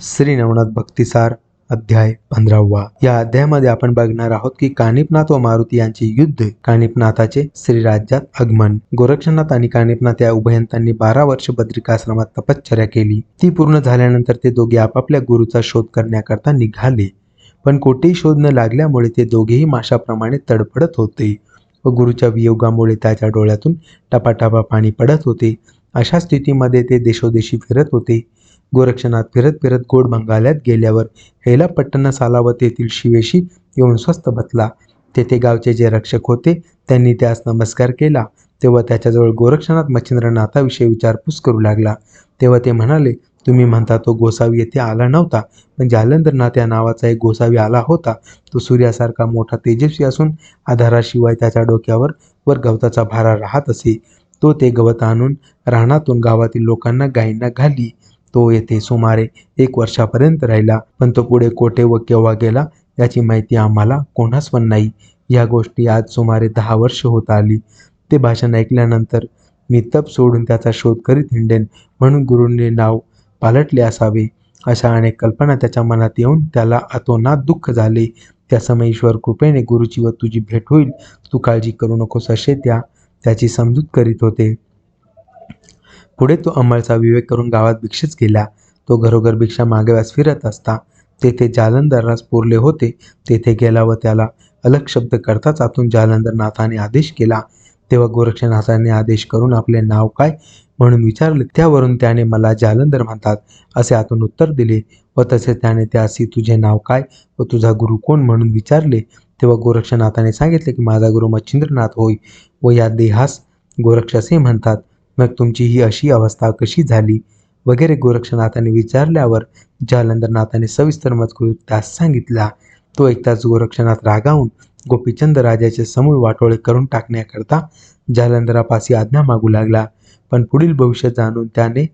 श्री नवनाथ भक्तिसार अध्याय पंधरावा. या अध्यायामध्ये आपण बघणार आहोत की कानिपनाथ व मारुती यांचे युद्ध कानिपनाथाचे श्रीराज्यात आगमन. गोरक्षनाथ आणि कानिपनाथ या उभयंतांनी बारा वर्ष बद्रिकाश्रमात तपश्चर्या केली. ती पूर्ण झाल्यानंतर ते दोघे आपापल्या गुरुचा शोध करण्याकरता निघाले. पण कोठेही शोध न लागल्यामुळे ते दोघेही माशाप्रमाणे तडफडत होते व गुरुच्या वियोगामुळे त्याच्या डोळ्यातून टपाटपा पाणी पडत होते. अशा स्थितीमध्ये ते देशोदेशी फिरत होते. गोरक्षनाथ फिरत फिरत गोड बंगाल्यात गेल्यावर हेला पट्टण साला व तेथील शिवेशी येऊन स्वस्त बसला. तेथे गावचे जे रक्षक होते त्यांनी त्यास नमस्कार केला. तेव्हा त्याच्याजवळ गोरक्षनाथ मच्छिंद्रनाथाविषयी विचारपूस करू लागला. तेव्हा ते म्हणाले तुम्ही म्हणता तो गोसावी येथे आला नव्हता. म्हणजे पण जालंधरनाथ या नावाचा एक गोसावी आला होता. तो सूर्यासारखा मोठा तेजस्वी असून आधाराशिवाय त्याच्या डोक्यावर वर गवताचा भारा राहत असे. तो ते गवत आणून रानातून गावातील लोकांना गायींना घाली. तो येथे सुमारे एक वर्षापर्यंत राहिला. पण तो पुढे कोठे व केव्हा गेला याची माहिती आम्हाला कोणास पण नाही. या गोष्टी आज सुमारे दहा वर्ष होत आली. ते भाषण ऐकल्यानंतर मी तप सोडून त्याचा शोध करीत हिंडेन म्हणून गुरूंनी नाव पालटले असावे. अशा अनेक कल्पना त्याच्या मनात येऊन त्याला अतोनात दुःख झाले. त्या समय ईश्वर कृपेने गुरुची व तुझी भेट होईल. तू काळजी करू नकोस असे त्या त्याची समजूत करीत होते. पुढे तो अंमळचा विवेक करून गावात भिक्षेच गेला. तो घरोघर भिक्षा मागव्यास फिरत असता. तेथे जालंधरास पुरले होते. तेथे गेला व त्याला अलग शब्द करताच आतून जालंधरनाथाने आदेश केला. तेव्हा गोरक्षनाथाने आदेश करून आपले नाव काय म्हणून विचारले. त्यावरून त्याने मला जालंधर म्हणतात असे आतून उत्तर दिले व तसे त्याने त्यासी तुझे नाव काय व तुझा गुरु कोण म्हणून विचारले. तेव्हा गोरक्षनाथाने सांगितले की माझा गुरु मच्छिंद्रनाथ होय व या देहास गोरक्ष असे म्हणतात. मग तुमची ही अशी अवस्था कशी झाली? वगैरे गोरक्षनाथाने विचारल्यावर जालंधरनाथाने सविस्तर मजकूर त्यास सांगितला. तो एकताच गोरक्षनाथ रागावून गोपीचंद राजाचे समूळ वाटोळे करून टाकण्याकरता जालंधरापासी आज्ञा मागू लागला. पण पुढील भविष्य जाणून त्याने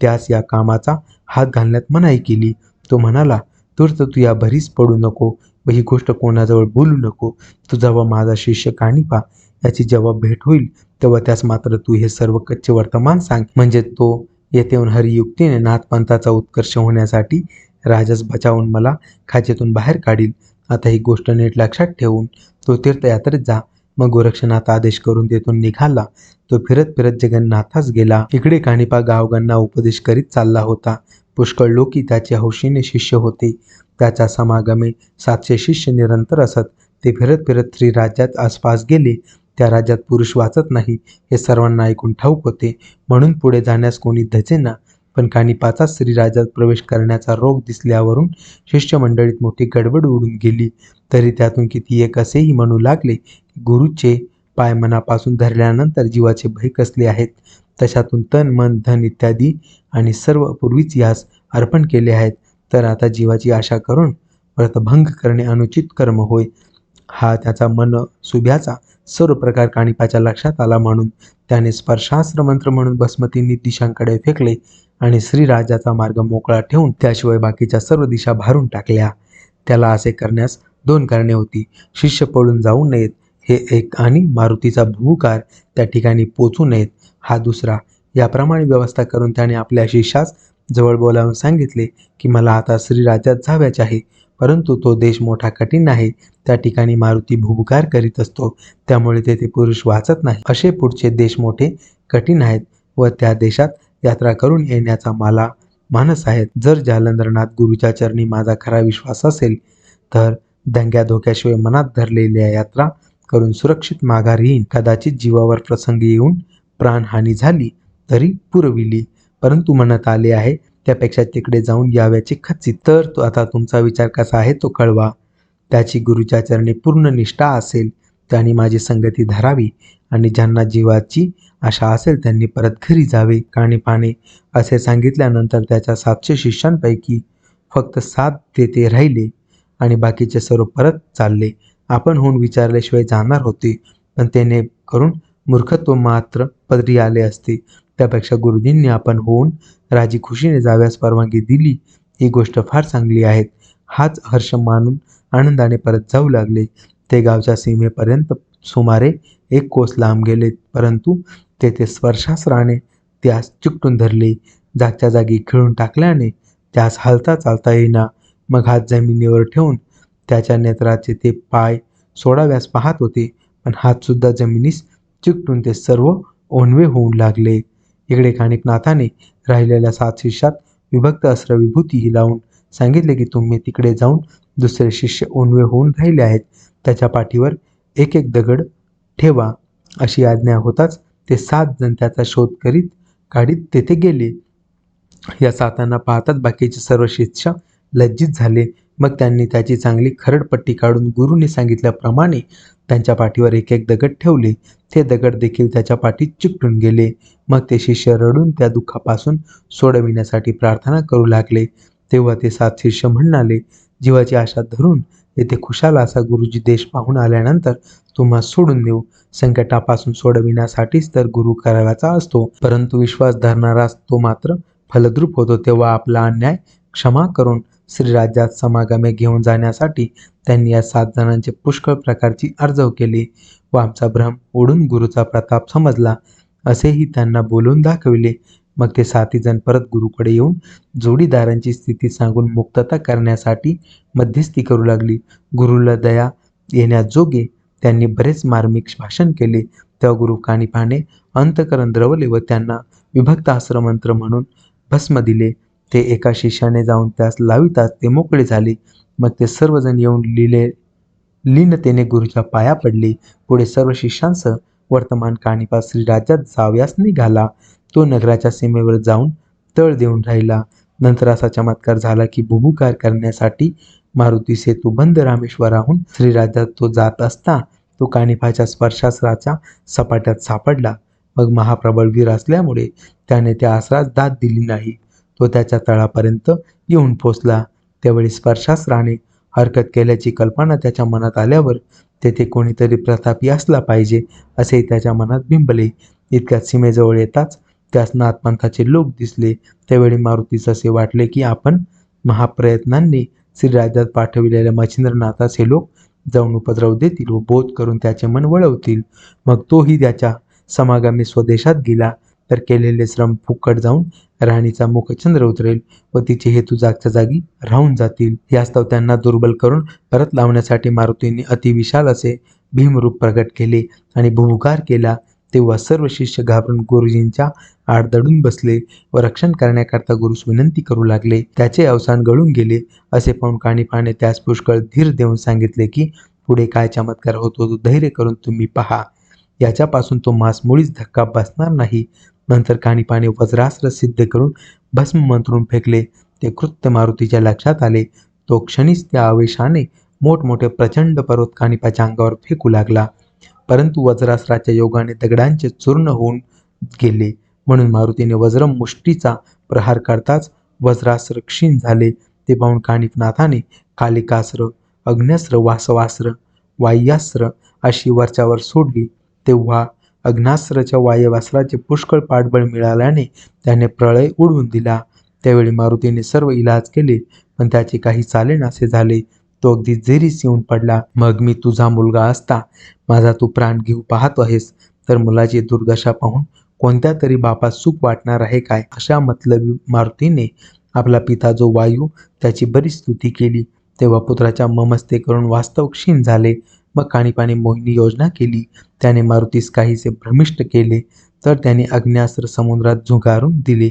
त्यास या कामाचा हात घालण्यात मनाई केली. तो म्हणाला तूर्त तू या भरीस पडू नको व ही गोष्ट कोणाजवळ बोलू नको. तुझा व माझा शिष्य कानिपा याची जेव्हा भेट होईल तेव्हा त्यास मात्र तू हे सर्व कच्चे वर्तमान सांग. म्हणजे तो येथे येऊन हरियुक्तीने नाथपंथाचा उत्कर्ष होण्यासाठी राजास बचावून मला खाचेतून बाहेर काढील. आता ही गोष्ट नीट लक्षात ठेवून तो तीर्थयात्रेत जा. मग गोरक्षनाथ आदेश करून तेथून निघाला. तो फिरत फिरत जगन्नाथास गेला. इकडे कानिपा गावगांना उपदेश करीत चालला होता. पुष्कळ लोकी त्याचे हौशीने शिष्य होते. त्याच्या समागमे सातशे शिष्य निरंतर असत. ते फिरत फिरत श्रीराज्यात आसपास गेले. त्या राज्यात पुरुष वाचत नाही हे सर्वांना ऐकून ठाऊक होते. म्हणून पुढे जाण्यास कोणी धजेना पण कानिपाचा श्रीराज्यात प्रवेश करण्याचा रोग दिसल्यावरून शिष्यमंडळीत मोठी गडबड उडून गेली. तरी त्यातून किती एक असेही म्हणू लागले की गुरुचे पाय मनापासून धरल्यानंतर जीवाचे भय कसले आहेत? तशातून तन मन धन इत्यादी आणि सर्व पूर्वीच यास अर्पण केले आहेत. तर आता जीवाची आशा करून व्रतभंग करणे अनुचित कर्म होय. हा त्याचा मन सुभ्याचा सर्व प्रकार कानिपाच्या लक्षात आला म्हणून त्याने स्पर्शास्त्र मंत्र म्हणून बसमतींनी दिशांकडे फेकले आणि श्रीराजाचा मार्ग मोकळा ठेवून त्याशिवाय बाकीच्या सर्व दिशा भारून टाकल्या. त्याला असे करण्यास दोन कारणे होती. शिष्य पळून जाऊ नयेत हे एक आणि मारुतीचा भूकार त्या ठिकाणी पोचू नयेत हा दुसरा. याप्रमाणे व्यवस्था करून त्याने आपल्या शिष्यास जवळ बोलावून सांगितले की मला आता श्रीराज्यात जाव्याचे आहे. परंतु तो देश मोठा कठीण आहे. त्या ठिकाणी मारुती भूभुकार करीत असतो. त्यामुळे तेथे पुरुष वाचत नाही. असे पुढचे देश मोठे कठीण आहेत व त्या देशात यात्रा करून येण्याचा मला मानस आहे. जर जालंधरनाथ गुरुच्या चरणी माझा खरा विश्वास असेल तर दंग्या धोक्याशिवाय मनात धरलेल्या यात्रा करून सुरक्षित माघार येईन कदाचित जीवावर प्रसंग येऊन प्राणहानी झाली तरी पुरविली. परंतु म्हणत आले आहे त्यापेक्षा तिकडे जाऊन याव्याची खचित तर तो आता तुमचा विचार कसा आहे तो कळवा. त्याची गुरुच्या चरणी पूर्ण निष्ठा असेल त्यांनी माझी संगती धरावी आणि ज्यांना जीवाची आशा असेल त्यांनी परत घरी जावे. काणीपाने असे सांगितल्यानंतर त्याच्या सातशे शिष्यांपैकी फक्त सात तेथे राहिले आणि बाकीचे सर्व परत चालले. आपण होऊन विचारल्याशिवाय जाणार होते पण त्याने करून मूर्खत्व मात्र पदरी आले असते. त्यापेक्षा गुरुजींनी आपण होऊन राजी खुशीने जाव्यास परवानगी दिली ही गोष्ट फार चांगली आहे. हाच हर्ष मानून आनंदाने परत जाऊ लागले. ते गावच्या सीमेपर्यंत सुमारे एक कोस लांब गेले परंतु तेथे स्पर्शास्त्राने त्यास चिकटून धरले. जागच्या जागी खिळून टाकल्याने त्यास हालता चालता येईना. मग हात जमिनीवर ठेवून त्याच्या नेत्राचे ते पाय सोडाव्यास पाहत होते पण हातसुद्धा जमिनीस चिकटून ते सर्व ओनवे होऊन लागले. इकडे काणिकनाथाने राहिलेल्या सात शिष्यात विभक्त अस्त्र विभूती लावून सांगितले की तुम्ही तिकडे जाऊन दुसरे शिष्य ओनवे होऊन राहिले आहेत. त्याच्या पाठीवर एक एक दगड ठेवा अशी आज्ञा होताच ते सात जण त्याचा शोध करीत काढीत तेथे गेले. या सातांना पाहताच बाकीचे सर्व शिष्य लज्जित झाले. मग त्यांनी त्याची चांगली खरडपट्टी काढून गुरुने सांगितल्याप्रमाणे त्यांच्या पाठीवर एक एक दगड ठेवले. ते दगड देखील त्याच्या पाठीत चिकटून गेले. मग ते शिष्य रडून त्या दुःखापासून सोडविण्यासाठी प्रार्थना करू लागले. तेव्हा ते सात शिष्य म्हणाले जीवाची आशा धरून येथे खुशाल असा गुरुजी देश पाहून आल्यानंतर तुम्हा सोडून देऊ. संकटापासून सोडविण्यासाठीच तर गुरु करावाचा असतो. परंतु विश्वास धरणारा तो मात्र फलद्रूप होतो. तेव्हा आपला अन्याय क्षमा करून श्रीराज्यात समागमे घेऊन जाण्यासाठी त्यांनी या सात जणांचे पुष्कळ प्रकारची अर्जव केली. व आमचा भ्रम ओढून गुरुचा प्रताप समजला असेही त्यांना बोलून दाखविले. मग ते साती जण परत गुरुकडे येऊन जोडीदारांची स्थिती सांगून मुक्तता करण्यासाठी मध्यस्थी करू लागली. गुरुला दया येण्याजोगे त्यांनी बरेच मार्मिक भाषण केले. तेव्हा गुरु कानिपाने अंतकरण द्रवले व त्यांना विभक्त आश्रमंत्र म्हणून भस्म दिले. ते एका शिष्याने जाऊन त्यास लावितात ते मोकळे झाले. मग ते सर्वजण येऊन लिहिले लीनतेने गुरुच्या पाया पडले. पुढे सर्व शिष्यांसह वर्तमान काणिपा श्रीराज्यात जाव्यास निघाला. तो नगराच्या सीमेवर जाऊन तळ देऊन राहिला. नंतर असा चमत्कार झाला की भुभुकार करण्यासाठी मारुती सेतू बंद रामेश्वराहून श्रीराज्यात तो जात असता तो कानिफाच्या स्पर्शास्त्राच्या सपाट्यात सापडला. मग महाप्रबळ वीर असल्यामुळे त्याने त्या आसरास दाद दिली नाही. तो त्याच्या तळापर्यंत येऊन पोचला. त्यावेळी स्पर्शास्त्राने हरकत केल्याची कल्पना त्याच्या मनात आल्यावर तेथे कोणीतरी प्रतापी असला पाहिजे असे त्याच्या मनात बिंबले. इतक्यात सीमेजवळ येताच त्यास नाथपंथाचे लोक दिसले. त्यावेळी मारुतीस असे वाटले की आपण महाप्रयत्नांनी श्रीराज्यात पाठविलेल्या मच्छिंद्रनाथास हे लोक जाऊन उपद्रव देतील व बोध करून त्याचे मन वळवतील. मग तोही त्याच्या समागामी स्वदेशात गेला. तर केलेले श्रम फुकट जाऊन राणीचा मुखचंद्र उतरेल व तिचे हेतू जागच्या जागी राहून जातील. यास्तव त्यांना दुर्बल करून परत लावण्यासाठी मारुतींनी अतिविशाल असे भीमरूप प्रकट केले आणि भूकार केला. तेव्हा सर्व शिष्य घाबरून गुरुजींच्या आड दडून बसले व रक्षण करण्याकरता गुरुस विनंती करू लागले. त्याचे अवसान गळून गेले. असे पाहून काणीपाने त्यास पुष्कळ धीर देऊन सांगितले की पुढे काय चमत्कार होतो तो धैर्य करून तुम्ही पहा. याच्यापासून तो मास मुळीच धक्का बसणार नाही. नंतर काणिपाने वज्रास्त्र सिद्ध करून भस्म मंत्रून फेकले. ते कृत्य मारुतीच्या लक्षात आले. तो क्षणीच त्या आवेशाने मोठमोठे प्रचंड पर्वत कानिपाच्या अंगावर फेकू लागला. परंतु वज्रास्त्राच्या योगाने दगडांचे चूर्ण होऊन गेले. म्हणून मारुतीने वज्र मुष्टीचा प्रहार करताच वज्रास्त्र क्षीण झाले. ते पाहून कानिपनाथाने कालिकास्त्र अग्न्यास्त्र वासवास्त्र वाह्यास्त्र अशी वरच्यावर सोडली. तेव्हा अग्नास्त्राच्या वायवास्त्राचे पुष्कळ पाठबळ मिळाल्याने त्याने प्रळय उडवून दिला. त्यावेळी मारुतीने सर्व इलाज केले पण त्याचे काही चालेनासे झाले. तो अगदी जेरीस येऊन पडला. मग मी तुझा मुलगा असता. माझा तू प्राण घेऊ पाहतो आहेस. तर मुलाची दुर्दशा पाहून कोणत्या तरी बापास सुख वाटणार आहे काय? अशा मतलबी मारुतीने आपला पिता जो वायू त्याची बरीच स्तुती केली. तेव्हा पुत्राच्या ममस्ते करून वास्तव क्षीण झाले. मग कानिपाने मोहिनी योजना केली. त्याने मारुतीस काहीसे भ्रमिष्ट केले तर त्याने अग्न्यास्त्र समुद्रात झुगारून दिले.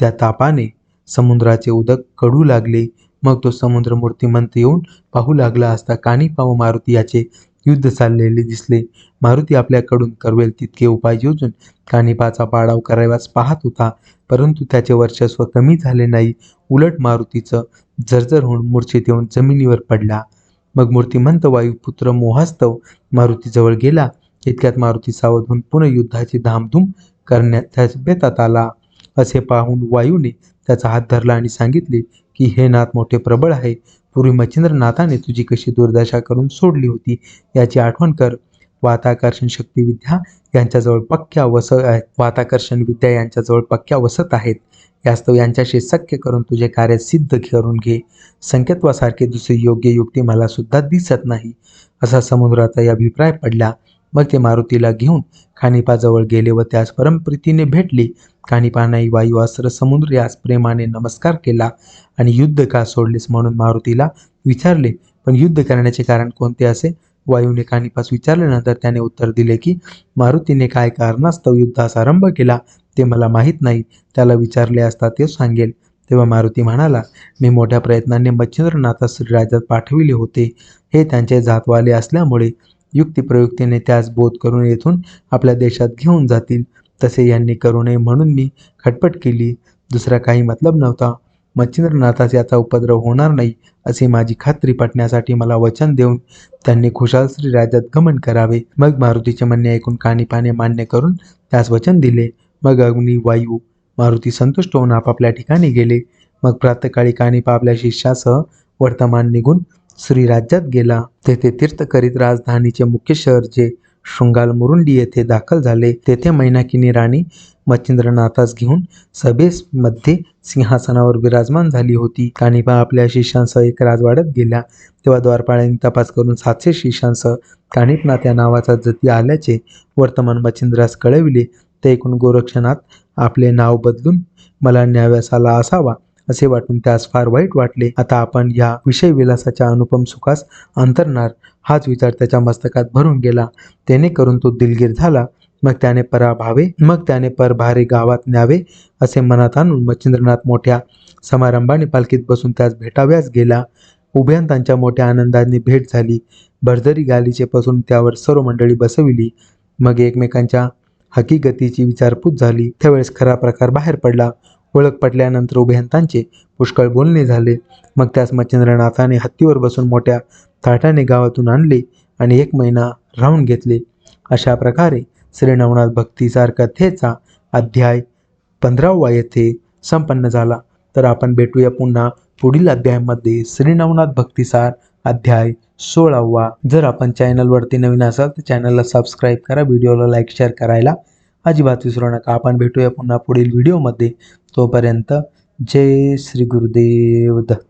त्या तापाने समुद्राचे उदक कडू लागले. मग तो समुद्र मूर्तिमंत येऊन पाहू लागला असता कानिपा व मारुती याचे युद्ध चाललेले दिसले. मारुती आपल्याकडून करवेल तितके उपाय योजून कानिपाचा पाडाव कराव्यास पाहत होता परंतु त्याचे वर्चस्व कमी झाले नाही. उलट मारुतीचं जर्जर होऊन मूर्छित येऊन जमिनीवर पडला. मग मूर्तिमंत वायुपुत्र मोहास्तव मारुतीजवळ गेला. इतक्यात मारुती सावध होऊन पुन्हा युद्धाची धामधूम करण्याच्या बेतात आला. असे पाहून वायूने त्याचा हात धरला आणि सांगितले की हे नाथ मोठे प्रबळ आहे. पूर्वी मच्छिंद्रनाथाने तुझी कशी दुर्दशा करून सोडली होती याची आठवण कर. वाताकर्षण शक्ती विद्या यांच्याजवळ पक्क्या वस वाताकर्षण विद्या यांच्याजवळ पक्क्या वसत आहेत. यास्तव यांच्याशी सख्य करून तुझे कार्य सिद्ध करून घे. संकेतवासारखी दुसरी योग्य युक्ती मला सुद्धा दिसत नाही असा समुद्राचा अभिप्राय पडला. मग ते मारुतीला घेऊन खानिपाजवळ गेले व त्यास परमप्रीतीने भेटले. कानिपानाई वायुअस्त्र समुद्र यास प्रेमाने नमस्कार केला आणि युद्ध का सोडलेस म्हणून मारुतीला विचारले पण युद्ध करण्याचे कारण कोणते असे? वायूने कानिपास विचारल्यानंतर त्याने उत्तर दिले की मारुतीने काय कारणास्तव युद्धास आरंभ केला? ते मला माहीत नाही. त्याला विचारले असता ते सांगेल. तेव्हा मारुती म्हणाला मी मोठ्या प्रयत्नाने मच्छिंद्रनाथास श्रीराज्यात पाठविले होते. हे त्यांचे जातवाले असल्यामुळे युक्तिप्रयुक्तीने त्यास बोध करून येथून आपल्या देशात घेऊन जातील. तसे यांनी करू नये म्हणून मी खटपट केली. दुसरा काही मतलब नव्हता. मच्छिंद्रनाथास याचा उपद्रव होणार नाही असे माझी खात्री पटण्यासाठी मला वचन देऊन त्यांनी खुशाल श्री राज्यात गमन करावे. मग मारुतीचे म्हणणे ऐकून कानिपाने मान्य करून त्यास वचन दिले. मग अग्नी वायू मारुती संतुष्ट होऊन आपापल्या ठिकाणी गेले. मग प्रातकाळी कानिपा आपल्या शिष्यासह वर्तमान निघून श्रीराज्यात गेला. तेथे तीर्थ करीत राजधानीचे मुख्य शहर जे शृंगाल मुरुंडी येथे दाखल झाले. तेथे मैनाकिनी राणी मच्छिंद्रनाथास घेऊन सभेमध्ये सिंहासनावर विराजमान झाली होती. कानिपा आपल्या शिष्यांसह एक राजवाड्यात गेल्या तेव्हा द्वारपाळ्यांनी तपास करून सातशे शिष्यांसह कानिपनाथ या नावाचा जती आल्याचे वर्तमान मच्छिंद्रास कळविले. ते ऐकून गोरक्षनाथ आपले नाव बदलून मला न्याव्यास आला असावा. असे वाटून त्यास फार वाईट वाटले. आता आपण या विषय विलासाच्या अनुपम सुखास अंतरणार. हाच विचार त्याच्या मस्तकात भरून गेला. त्याने करून तो दिलगीर झाला. मग त्याने पराभावे मग त्याने परभारे गावात न्यावे असे मनात आणून मच्छिंद्रनाथ मोठ्या समारंभाने पालखीत बसून त्यास भेटाव्यास गेला. उभयंतांच्या मोठ्या आनंदाने भेट झाली. भरदरी गालीचे पसून त्यावर सर्व मंडळी बसविली. मग एकमेकांच्या हकीकतीची विचारपूस झाली. त्यावेळेस खरा प्रकार बाहेर पडला. ओळख पटल्यानंतर उभयंतांचे पुष्कळ बोलणे झाले. मग त्यास मच्छिंद्रनाथाने हत्तीवर बसून मोठ्या थाटाने गावातून आणले आणि एक महिना राहून घेतले. अशा प्रकारे श्री नवनाथ भक्तीसार कथेचा अध्याय पंधरावा येथे संपन्न झाला. तर आपण भेटूया पुन्हा पुढील अध्यायामध्ये. श्री नवनाथ भक्तिसार अध्याय सोळावा. जर आपण चॅनलवरती नवीन असाल तर चॅनलला सबस्क्राईब करा. व्हिडिओला लाईक शेअर करायला अजिबात विसरू नका. आपण भेटूया पुन्हा पुढील व्हिडिओमध्ये तोपर्यंत जय श्री गुरुदेव. दत्त